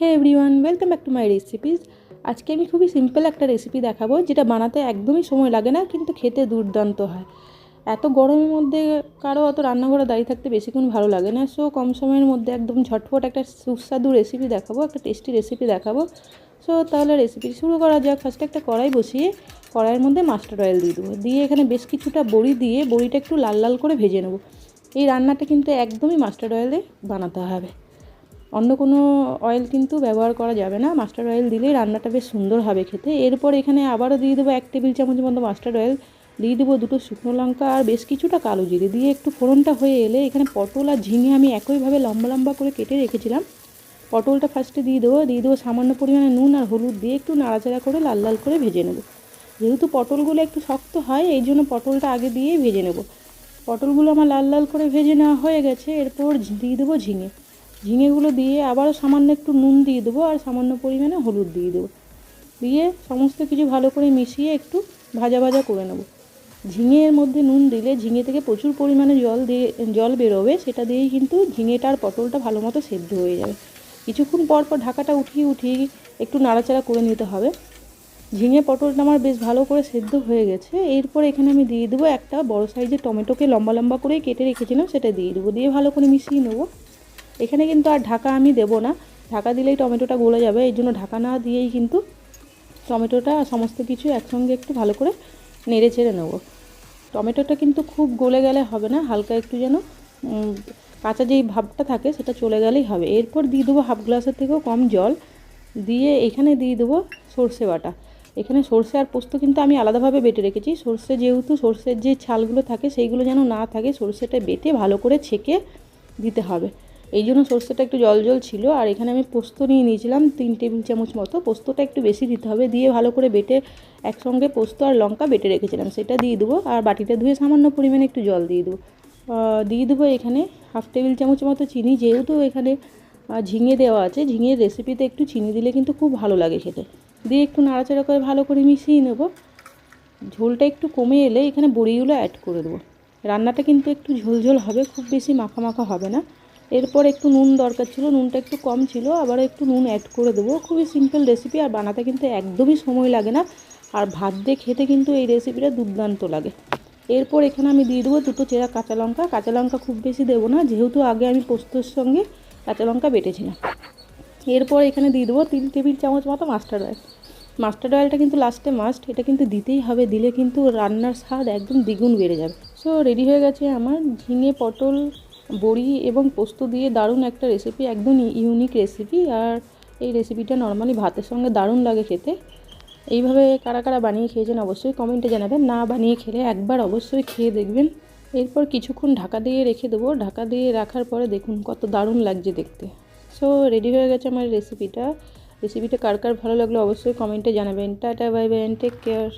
Hey everyone welcome back to my recipes আজকে আমি খুবই সিম্পল একটা রেসিপি দেখাবো, যেটা বানাতে একদমই সময় লাগে না, কিন্তু খেতে দুর্দান্ত হয়। এত গরমের মধ্যে কারও অত রান্নাঘরে দাঁড়িয়ে থাকতে বেশিক্ষণ ভালো লাগে না সো কম সময়ের মধ্যে একদম ঝটফট একটা সুস্বাদু রেসিপি দেখাবো, একটা টেস্টি রেসিপি দেখাবো। সো তাহলে রেসিপি শুরু করা যাক। ফার্স্টে একটা কড়াই বসিয়ে কড়াইয়ের মধ্যে মাস্টার্ড অয়েল দিয়ে দেবো। দিয়ে এখানে বেশ কিছুটা বড়ি দিয়ে বড়িটা একটু লাল লাল করে ভেজে নেব। এই রান্নাটা কিন্তু একদমই মাস্টার্ড অয়েলে বানাতে হবে। অন্য কোনো অয়েল কিন্তু ব্যবহার করা যাবে না। মাস্টার্ড অয়েল দিলেই রান্নাটা বেশ সুন্দর হবে খেতে। এরপর এখানে আবারও দিয়ে দেবো এক টেবিল চামচ মতো মাস্টার্ড অয়েল দিয়ে দেবো দুটো শুকনো লঙ্কা আর বেশ কিছুটা কালো জিরে। দিয়ে একটু ফোড়নটা হয়ে এলে এখানে পটল আর ঝিঙে আমি একইভাবে লম্বা লম্বা করে কেটে রেখেছিলাম। পটলটা ফার্স্টে দিয়ে দেবো। দিয়ে দেবো সামান্য পরিমাণে নুন আর হলুদ দিয়ে একটু নাড়াচাড়া করে লাল লাল করে ভেজে নেব। যেহেতু পটলগুলো একটু শক্ত হয়, এই জন্য পটলটা আগে দিয়ে ভেজে নেব। পটলগুলো আমার লাল লাল করে ভেজে নেওয়া হয়ে গেছে। এরপর দিয়ে দেবো ঝিঙে। ঝিঙেগুলো দিয়ে আবারও সামান্য একটু নুন দিয়ে দেবো আর সামান্য পরিমাণে হলুদ দিয়ে দেবো। দিয়ে সমস্ত কিছু ভালো করে মিশিয়ে একটু ভাজা ভাজা করে নেব। ঝিঙের মধ্যে নুন দিলে ঝিঙে থেকে প্রচুর পরিমাণে জল দিয়ে, জল বেরোবে, সেটা দিয়েই কিন্তু ঝিঙেটা আর পটলটা ভালো মতো সেদ্ধ হয়ে যাবে। কিছুক্ষণ পর পর ঢাকাটা উঠিয়ে উঠিয়ে একটু নাড়াচাড়া করে নিতে হবে। ঝিঙে পটলটা আমার বেশ ভালো করে সেদ্ধ হয়ে গেছে। এরপর এখানে আমি দিয়ে দেবো একটা বড় সাইজের টমেটোকে লম্বা লম্বা করে কেটে রেখেছিলাম, সেটা দিয়ে দেবো। দিয়ে ভালো করে মিশিয়ে নেব। এখানে কিন্তু আর ঢাকা আমি দেবো না। ঢাকা দিলেই টমেটোটা গলে যাবে, এই জন্য ঢাকা না দিয়েই কিন্তু টমেটোটা সমস্ত কিছু একসঙ্গে একটু ভালো করে নেড়ে চেড়ে নেব। টমেটোটা কিন্তু খুব গলে গেলে হবে না, হালকা একটু যেন কাঁচা যেই ভাবটা থাকে সেটা চলে গেলেই হবে। এরপর দিয়ে দেবো হাফ গ্লাসের থেকেও কম জল, দিয়ে এখানে দিয়ে দেবো সর্ষে বাটা। এখানে সর্ষে আর পোস্ত কিন্তু আমি আলাদাভাবে বেটে রেখেছি। সর্ষে যেহেতু সর্ষের যে ছালগুলো থাকে সেইগুলো যেন না থাকে, সর্ষেটা বেটে ভালো করে ছেঁকে দিতে হবে। এই জন্য সর্ষেটা একটু জল জল ছিল, আর এখানে আমি পোস্ত নিয়ে নিয়েছিলাম, তিন টেবিল চামচ মতো। পোস্তটা একটু বেশি দিতে হবে, দিয়ে ভালো করে বেটে একসঙ্গে পোস্ত আর লঙ্কা বেটে রেখেছিলাম, সেটা দিয়ে দেবো, আর বাটিটা ধুয়ে সামান্য পরিমাণে একটু জল দিয়ে দেবো। দিয়ে দেবো এখানে হাফ টেবিল চামচ মতো চিনি, যেহেতু এখানে ঝিঙে দেওয়া আছে, ঝিঙের রেসিপিতে একটু চিনি দিলে কিন্তু খুব ভালো লাগে খেতে। দিয়ে একটু নাড়াচাড়া করে ভালো করে মিশিয়ে নেব। ঝোলটা একটু কমে এলে এখানে বড়িগুলো অ্যাড করে দেবো। রান্নাটা কিন্তু একটু ঝোলঝোল হবে, খুব বেশি মাখা মাখা হবে না। এরপর একটু নুন দরকার ছিল, নুনটা একটু কম ছিল, আবার একটু নুন অ্যাড করে দেবো। খুবই সিম্পল রেসিপি আর বানাতে কিন্তু একদমই সময় লাগে না। আর ভাত দিয়ে খেতে কিন্তু এই রেসিপিটা দুর্দান্ত লাগে। এরপর এখানে আমি দিয়ে দেবো দুটো চেরা কাঁচা লঙ্কা। কাঁচা লঙ্কা খুব বেশি দেবো না, যেহেতু আগে আমি পোস্তর সঙ্গে কাঁচা লঙ্কা বেটেছিলাম। এরপর এখানে দিয়ে দেবো তিন টেবিল চামচ মতো মাস্টার্ড অয়েল মাস্টার্ড অয়েলটা কিন্তু লাস্টে মাস্ট এটা কিন্তু দিতেই হবে, দিলে কিন্তু রান্নার স্বাদ একদম দ্বিগুণ বেড়ে যাবে। সো রেডি হয়ে গেছে আমার ঝিঙে পটল বড়ি এবং পোস্ত দিয়ে দারুণ একটা রেসিপি একদম ইউনিক রেসিপি আর এই রেসিপিটা নর্মালি ভাতের সঙ্গে দারুণ লাগে খেতে। এইভাবে কারা কারা বানিয়ে খেয়েছেন অবশ্যই কমেন্টে জানাবেন। না বানিয়ে খেলে একবার অবশ্যই খেয়ে দেখবেন। এরপর কিছুক্ষণ ঢাকা দিয়ে রেখে দেবো। ঢাকা দিয়ে রাখার পরে দেখুন কত দারুণ লাগছে দেখতে। সো রেডি হয়ে গেছে আমার রেসিপিটা রেসিপিটা কার কার ভালো লাগল অবশ্যই কমেন্টে জানাবেন। Tata bye bye take care